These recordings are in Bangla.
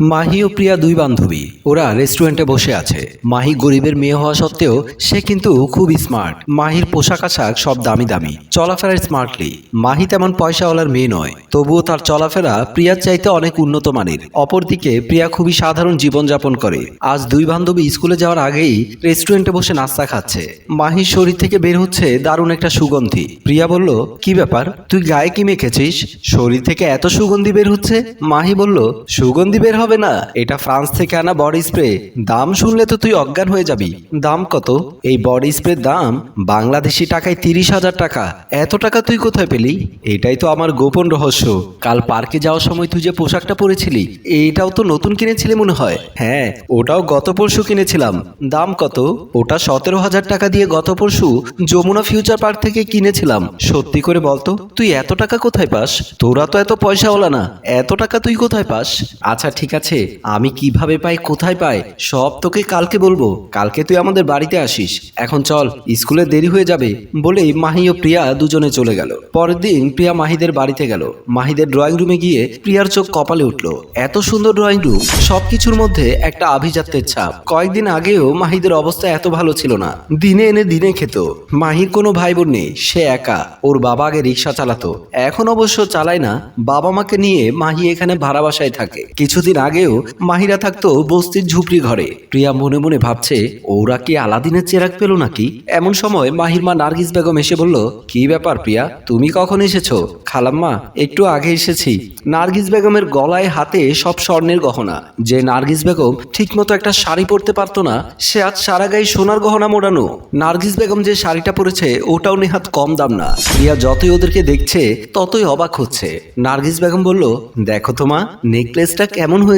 মাহি ও প্রিয়া দুই বান্ধবী, ওরা রেস্টুরেন্টে বসে আছে। মাহি গরিবের মেয়ে হওয়া সত্ত্বেও সে কিন্তু খুব স্মার্ট মাহির পোশাক আশাক সব দামি দামি চলাফেরার স্মার্টলি মাহি তেমন পয়সাওয়ালার মেয়ে নয়, তবুও তার চলাফেরা প্রিয়ার চাইতে অনেক উন্নত মানের। অপরদিকে প্রিয়া খুবই সাধারণ জীবনযাপন করে। আজ দুই বান্ধবী স্কুলে যাওয়ার আগেই রেস্টুরেন্টে বসে নাস্তা খাচ্ছে। মাহির শরীর থেকে বের হচ্ছে দারুণ একটা সুগন্ধি। প্রিয়া বলল, কি ব্যাপার? তুই গায়ে কি মেখেছিস? শরীর থেকে এত সুগন্ধি বের হচ্ছে? মাহি বলল, সুগন্ধি বের হবে না। এটা ফ্রান্স থেকে আনা বডি স্প্রে। দাম শুনলে তো তুই অজ্ঞান হয়ে যাবি। দাম কত? এই বডি স্প্রের দাম বাংলাদেশি টাকায় তিরিশ হাজার টাকা। এত টাকা তুই কোথায় পেলি? এটাই তো আমার গোপন রহস্য। কাল পার্কে যাওয়ার সময় তুই যে পোশাকটা পরেছিলি, এইটাও তো নতুন কিনেছিলি মনে হয়। হ্যাঁ ওটাও গত পরশু কিনেছিলাম। দাম কত? ওটা সতেরো হাজার টাকা দিয়ে গত পরশু যমুনা ফিউচার পার্ক থেকে কিনেছিলাম। সত্যি করে বলতো, তুই এত টাকা কোথায় পাস? তোরা তো এত পয়সাওয়ালা না। এত টাকা তুই কোথায় পাস? আচ্ছা ঠিক আছে আমি কীভাবে পাই, কোথায় পাই, সব তোকে কালকে বলব। কালকে তুই আমাদের বাড়িতে আসিস। এখন চল, স্কুলে দেরি হয়ে যাবে বলেই মাহি ও প্রিয়া দুজনে চলে গেল। পরের দিন প্রিয়া মাহিদের বাড়িতে গেল। মাহিদের ড্রয়িং রুমে গিয়ে প্রিয়ার চোখ কপালে উঠল। এত সুন্দর ড্রয়িং রুম সবকিছুর মধ্যে একটা আভিজাত্যের ছাপ। কয়েকদিন আগেও মাহিদের অবস্থা এত ভালো ছিল না। দিনে এনে দিনে খেত। মাহির কোনো ভাই বোন নেই, সে একা। ওর বাবা আগে রিক্সা চালাতো। এখন অবশ্য চালায় না। বাবা মাকে নিয়ে মাহি এখানে ভাড়া বাসায় থাকে। কিছুদিন আগেও মাহিরা থাকতো বস্তির ঝুপড়ি ঘরে। প্রিয়া মনে মনে ভাবছে, ওরা কি আলাদিনের চেরাক পেল নাকি? এমন সময় মাহির মা নার্গিস বেগম এসে বলল, কি ব্যাপার প্রিয়া, তুমি কখন এসেছ? খালাম্মা, একটু আগে এসেছি। নার্গিস বেগমের গলায় হাতে সব স্বর্ণের গহনা। যে নার্গিস বেগম ঠিকমতো একটা শাড়ি পরতে পারতো না, সে আজ সারা গায়ে সোনার গহনা মোড়ানো। নার্গিস বেগম যে শাড়িটা পরেছে, ওটাও নেহাত কম দাম না। প্রিয়া যতই ওদেরকে দেখছে, ততই অবাক হচ্ছে। নার্গিস বেগম বলল, দেখো তোমা নেকলেসটা কেমন হয়েছে?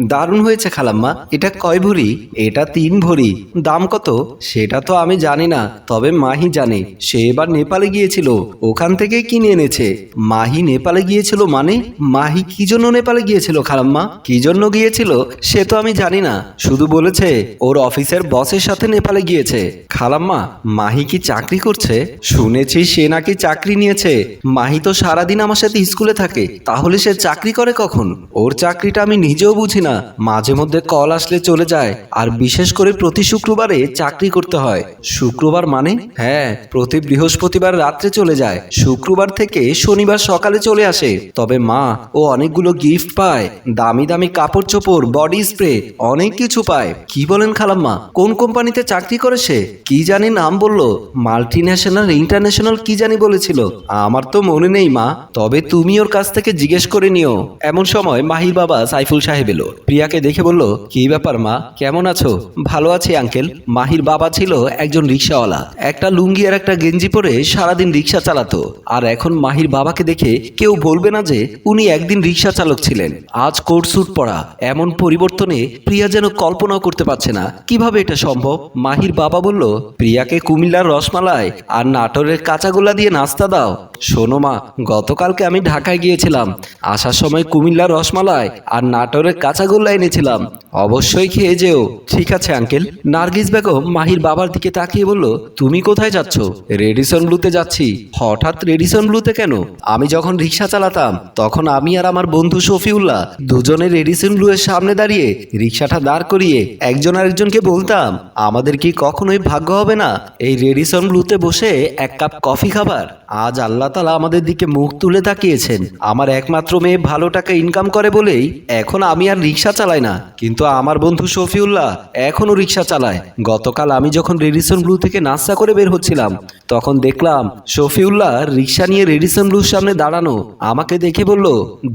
দারুণ হয়েছে খালাম্মা। এটা কয় ভরি? এটা তিন ভরি। দাম কত? সেটা তো আমি জানি না, তবে মাহি জানে। সে এবার নেপালে গিয়েছিল, ওখান থেকে কিনে এনেছে। মাহি নেপালে গিয়েছিল মানে? মাহি কি জন্য নেপালে গিয়েছিল খালাম্মা? কি জন্য গিয়েছিল, সে তো আমি জানি না। শুধু বলেছে, ওর অফিসের বসের সাথে নেপালে গিয়েছে। খালাম্মা, মাহি কি চাকরি করছে? শুনেছি সে নাকি চাকরি নিয়েছে। মাহি তো সারাদিন আমার সাথে স্কুলে থাকে, তাহলে সে চাকরি করে কখন? ওর চাকরিটা আমি নিজেও বুঝি না, মাঝে মধ্যে কল আসলে চলে যায়, আর বিশেষ করে প্রতি শুক্রবারে চাকরি করতে হয়। শুক্রবার মানে? হ্যাঁ প্রতি বৃহস্পতিবার রাত্রে চলে যায়। শুক্রবার থেকে শনিবার সকালে চলে আসে। তবে মা, ও অনেকগুলো গিফট পায়। দামি দামি কাপড় চোপড় বডি স্প্রে অনেক কিছু পায়। কি বলেন খালাম্মা, কোন কোম্পানিতে চাকরি করে সে? কি জানি নাম বলল। মাল্টি ন্যাশনাল ইন্টারন্যাশনাল কি জানি বলেছিল। আমার তো মনে নেই মা। তবে তুমি ওর কাছ থেকে জিজ্ঞেস করে নিও। এমন সময় মাহির বাবা সাইফুল সাহেব এলো। প্রিয়াকে দেখে বলল, কি ব্যাপার মা? কেমন আছো? ভালো আছি, আঙ্কেল। মাহির বাবা ছিল একজন রিক্সাওয়ালা। একটা লুঙ্গি আর একটা গেঞ্জি পরে সারাদিন রিক্সা চালাতো। আর এখন মাহির বাবাকে দেখে কেউ বলবে না যে উনি একদিন রিক্সা চালক ছিলেন। আজ কোট স্যুট পরা। এমন পরিবর্তনে প্রিয়া যেন কল্পনাও করতে পারছে না। কীভাবে এটা সম্ভব? মাহির বাবা বলল, প্রিয়াকে কুমিল্লার রসমালাই আর নাটোরের কাঁচাগোল্লা দিয়ে নাস্তা দাও। শোনো মা, গতকালকে আমি ঢাকায় গিয়েছিলাম। আসার সময় কুমিল্লার রসমালাই আর নাটোরের কাঁচাগোল্লা এনেছিলাম। অবশ্যই খেয়ে যেও। ঠিক আছে, আঙ্কেল। নার্গিস বেগম মাহির বাবার দিকে তাকিয়ে বলল, তুমি কোথায় যাচ্ছ? রেডিসন ব্লুতে যাচ্ছি। হঠাৎ রেডিসন ব্লুতে কেন? আমি যখন রিক্সা চালাতাম, তখন আমি আর আমার বন্ধু শফিউল্লাহ দুজনে রেডিসন ব্লু এর সামনে দাঁড়িয়ে রিক্সাটা দাঁড় করিয়ে একজন আরেকজনকে বলতাম, আমাদের কি কখনোই ভাগ্য হবে না? এই রেডিসন ব্লুতে বসে এক কাপ কফি খাবার। আজ আল্লাহ তালা আমাদের দিকে মুখ তুলে তাকিয়েছেন। আমার একমাত্র মেয়ে ভালো টাকা ইনকাম করে বলেই এখন আমি আর রিক্সা চালাই না। কিন্তু আমার বন্ধু শফিউল্লাহ এখনও রিক্সা চালায়। গতকাল আমি যখন রেডিসন ব্লু থেকে নাস্তা করে বের হচ্ছিলাম, তখন দেখলাম শফিউল্লাহ রিক্সা নিয়ে রেডিসন ব্লুর সামনে দাঁড়ানো। আমাকে দেখে বলল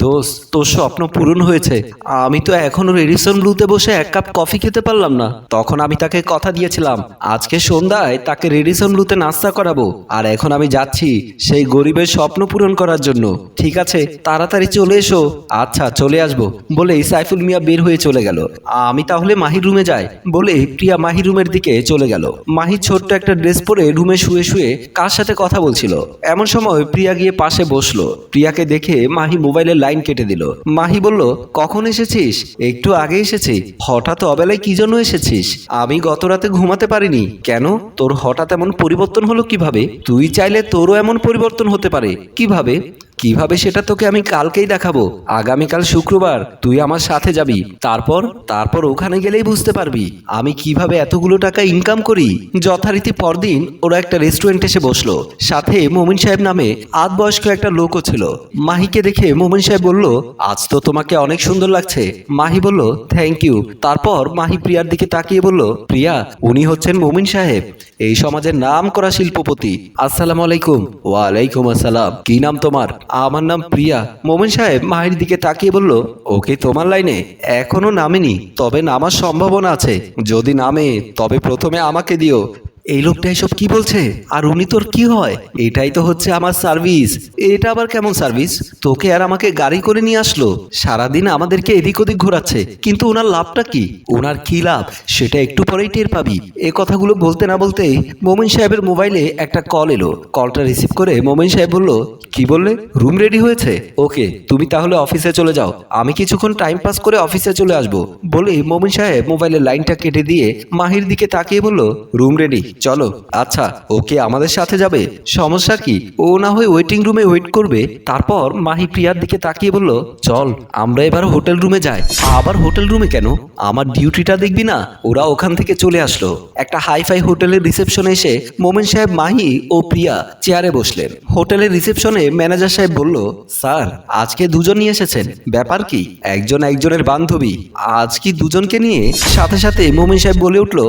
দোষ তোর স্বপ্ন পূরণ হয়েছে। আমি তো এখনও রেডিসন ব্লুতে বসে এক কাপ কফি খেতে পারলাম না। তখন আমি তাকে কথা দিয়েছিলাম, আজকে সন্ধ্যায় তাকে রেডিসন ব্লুতে নাস্তা করাবো। আর এখন আমি যাচ্ছি। সেই গরিবের স্বপ্ন পূরণ করার জন্য। ঠিক আছে, তাড়াতাড়ি চলে এসো। আচ্ছা চলে আসব। বলে সাইফুল মিয়া বের হয়ে চলে গেল। আমি তাহলে মাহির রুমে যাই। বলে প্রিয়া মাহির রুমের দিকে চলে গেল। মাহি ছোট্ট একটা ড্রেস পরে রুমে শুয়ে শুয়ে কার সাথে কথা বলছিল। এমন সময় প্রিয়া গিয়ে পাশে বসল। প্রিয়াকে দেখে মাহি মোবাইলের লাইন কেটে দিল। মাহি বলল, কখন এসেছিস? একটু আগে এসেছি। হঠাৎ অবেলায় কি জন্য এসেছিস? আমি গত রাতে ঘুমাতে পারিনি। কেন? তোর হঠাৎ এমন পরিবর্তন হলো কীভাবে? তুই চাইলে তোরও এমন পরিবর্তন হতে পারে? কীভাবে? কীভাবে সেটা তোকে আমি কালকেই দেখাবো? আগামীকাল শুক্রবার তুই আমার সাথে যাবি। তারপর তারপর ওখানে গেলেই বুঝতে পারবি। আমি কীভাবে এতগুলো টাকা ইনকাম করি? যথারীতি পরদিন ওরা একটা রেস্টুরেন্ট এসে বসল। সাথে মোমিন সাহেব নামে আধ বয়স্ক একটা লোকও ছিল। মাহিকে দেখে মোমিন সাহেব বলল, আজ তো তোমাকে অনেক সুন্দর লাগছে। মাহি বলল থ্যাংক ইউ তারপর মাহি প্রিয়ার দিকে তাকিয়ে বলল, প্রিয়া, উনি হচ্ছেন মোমিন সাহেব। এই সমাজের নাম করা শিল্পপতি। আসসালামু আলাইকুম। ওয়ালাইকুম আসসালাম। কি নাম তোমার? আমার নাম প্রিয়া। মোমেন সাহেব মাহির দিকে তাকিয়ে বলল, ওকে তোমার লাইনে এখনও নামেনি, তবে নামার সম্ভাবনা আছে। যদি নামে, তবে প্রথমে আমাকে দিও। এই লোকটা এসব কি বলছে? আর উনি তোর কি হয়? এটাই তো হচ্ছে আমার সার্ভিস এটা আবার কেমন সার্ভিস তোকে আর আমাকে গাড়ি করে নিয়ে আসলো। সারাদিন আমাদেরকে এদিক ওদিক ঘোরাচ্ছে। কিন্তু ওনার লাভটা কি? ওনার কি লাভ? সেটা একটু পরেই টের পাবি। এ কথাগুলো বলতে না বলতেই মোমিন সাহেবের মোবাইলে একটা কল এলো। কলটা রিসিভ করে মোমিন সাহেব বলল, কি বললে? রুম রেডি হয়েছে? ওকে, তুমি তাহলে অফিসে চলে যাও। আমি কিছুক্ষণ টাইম পাস করে অফিসে চলে আসব। বলে মোমিন সাহেব মোবাইলের লাইনটা কেটে দিয়ে মাহির দিকে তাকিয়ে বলল রুম রেডি চলো আচ্ছা ওকে আমাদের সাথে যাবে? সমস্যা কি? ও না হয় ওয়েটিং রুমে ওয়েট করবে। তারপর মাহি প্রিয়ার দিকে তাকিয়ে বলল, চল, আমরা এবার হোটেল রুমে যাই। আবার হোটেল রুমে কেন? আমার ডিউটিটা দেখবি না? ওরা ওখান থেকে চলে আসলো। একটা হাইফাই হোটেলের রিসেপশনে এসে মোমেন সাহেব, মাহি ও প্রিয়া চেয়ারে বসলেন। হোটেলের রিসেপশনে ম্যানেজার সাহেব বলল, স্যার, আজকে দুজনই এসেছেন। ব্যাপার কি? একজন একজনের বান্ধবী। আজ কি দুজনকে নিয়ে? সাথে সাথে মোমিন সাহেব বলে উঠল,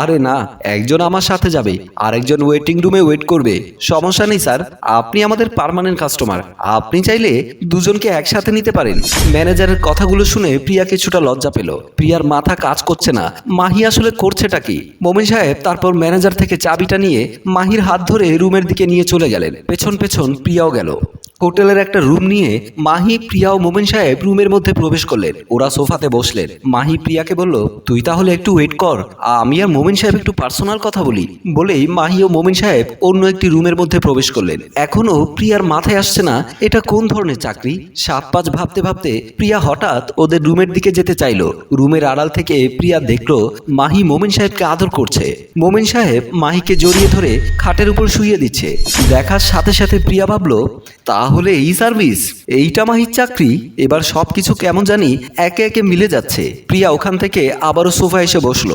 আরে না, একজন আমার সাথে যাবে। আরেকজন ওয়েটিং রুমে ওয়েট করবে। সমস্যা নেই, স্যার। আপনি আমাদের পারমানেন্ট কাস্টমার আপনি চাইলে দুজনকে একসাথে নিতে পারেন। ম্যানেজারের কথাগুলো শুনে প্রিয়া কিছুটা লজ্জা পেল। প্রিয়ার মাথা কাজ করছে না। মাহি আসলে করছেটা কি? মমিন সাহেব তারপর ম্যানেজার থেকে চাবিটা নিয়ে মাহির হাত ধরে রুমের দিকে নিয়ে চলে গেলেন। পেছন পেছন প্রিয়াও গেল। হোটেলের একটা রুম নিয়ে মাহি, প্রিয়া ও মোমেন সাহেব রুমের মধ্যে প্রবেশ করলেন। ওরা সোফাতে বসলেন। মাহি প্রিয়াকে বলল, তুই তাহলে একটু ওয়েট কর। আমি আর মোমেন সাহেব একটু পার্সোনাল কথা বলি। বলেই মাহি ও মোমেন সাহেব অন্য একটি রুমের মধ্যে প্রবেশ করলেন। এখনও প্রিয়ার মাথায় আসছে না, এটা কোন ধরনের চাকরি? সাত পাঁচ ভাবতে ভাবতে প্রিয়া হঠাৎ ওদের রুমের দিকে যেতে চাইলো। রুমের আড়াল থেকে প্রিয়া দেখল মাহি মোমেন সাহেবকে আদর করছে। মোমেন সাহেব মাহিকে জড়িয়ে ধরে খাটের উপর শুইয়ে দিচ্ছে। দেখার সাথে সাথে প্রিয়া ভাবলো তাহলে এই সার্ভিস, এইটা মাহির চাকরি। এবার সব কিছু কেমন জানি একে একে মিলে যাচ্ছে। প্রিয়া ওখান থেকে আবারও সোফা এসে বসল।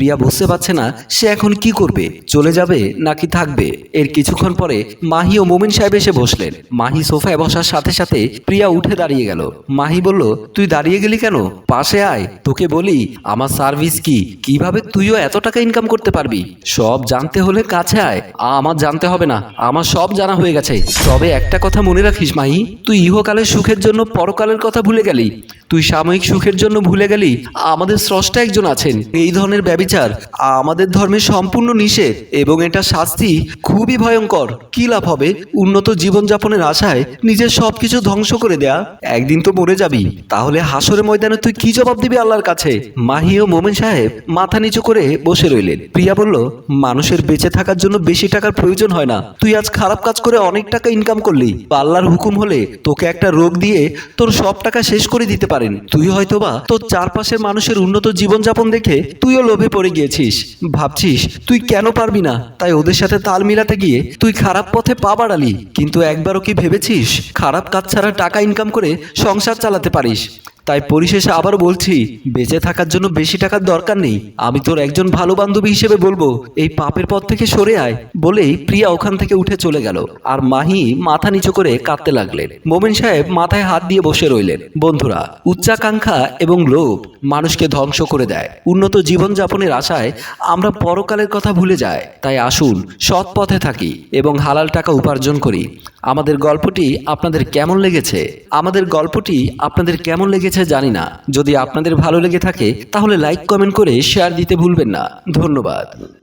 প্রিয়া বুঝতে পারছে না সে এখন কি করবে, চলে যাবে নাকি থাকবে? এর কিছুক্ষণ পরে মাহি ও মোমিন সাহেব এসে বসলেন। মাহি সোফায় বসার সাথে সাথে প্রিয়া উঠে দাঁড়িয়ে গেল। মাহি বলল, তুই দাঁড়িয়ে গেলি কেন? পাশে আয়। তোকে বলি, আমার সার্ভিস কি? কীভাবে তুইও এত টাকা ইনকাম করতে পারবি? সব জানতে হলে কাছে আয়। আমার জানতে হবে না। আমার সব জানা হয়ে গেছে। তবে একটা কথা মনে রাখিস মাহি, তুই ইহকালের সুখের জন্য পরকালের কথা ভুলে গেলি। তুই সাময়িক সুখের জন্য ভুলে গেলি। আমাদের স্রষ্টা একজন আছেন। এই ধরনের ব্যবিচার আমাদের ধর্মে সম্পূর্ণ নিষেধ এবং এটা শাস্তি খুবই ভয়ঙ্কর। কি লাভ হবে? উন্নত জীবনযাপনের আশায় নিজের সবকিছু ধ্বংস করে দেয়া। একদিন তো মরে যাবি। তাহলে হাসরের ময়দানে তুই কি জবাব দিবি আল্লাহর কাছে? মাহি ও মোমেন সাহেব মাথা নিচু করে বসে রইলেন। প্রিয়া বলল, মানুষের বেঁচে থাকার জন্য বেশি টাকার প্রয়োজন হয় না। তুই আজ খারাপ কাজ করে অনেক টাকা ইনকাম করলি। আল্লাহর হুকুম হলে তোকে একটা রোগ দিয়ে তোর সব টাকা শেষ করে দিতে পারেন। তুই হয়তোবা তোর চারপাশের মানুষের উন্নত জীবনযাপন দেখে তুইও লোভে পড়ে গিয়েছিস? ভাবছিস, তুই কেন পারবি না? তাই ওদের সাথে তাল মিলাতে গিয়ে তুই খারাপ পথে পা বাড়ালি। কিন্তু একবারও কি ভেবেছিস, খারাপ কাজ ছাড়া টাকা ইনকাম করে সংসার চালাতে পারিস? তাই পরিশেষে আবার বলছি, বেঁচে থাকার জন্য বেশি টাকার দরকার নেই। আমি তোর একজন ভালো বান্ধবী হিসেবে বলব, এই পাপের পথ থেকে সরে আয় বলেই প্রিয়া ওখান থেকে উঠে চলে গেল। আর মাহি মাথা নিচু করে কাঁদতে লাগলেন। মোমেন সাহেব মাথায় হাত দিয়ে বসে রইলেন। বন্ধুরা, উচ্চাকাঙ্ক্ষা এবং লোভ মানুষকে ধ্বংস করে দেয়। উন্নত জীবনযাপনের আশায় আমরা পরকালের কথা ভুলে যাই। তাই আসুন, সৎ পথে থাকি এবং হালাল টাকা উপার্জন করি। আমাদের গল্পটি আপনাদের কেমন লেগেছে? আমাদের গল্পটি আপনাদের কেমন লেগেছে জানি না। যদি আপনাদের ভালো লেগে থাকে, তাহলে লাইক কমেন্ট করে শেয়ার দিতে ভুলবেন না। ধন্যবাদ।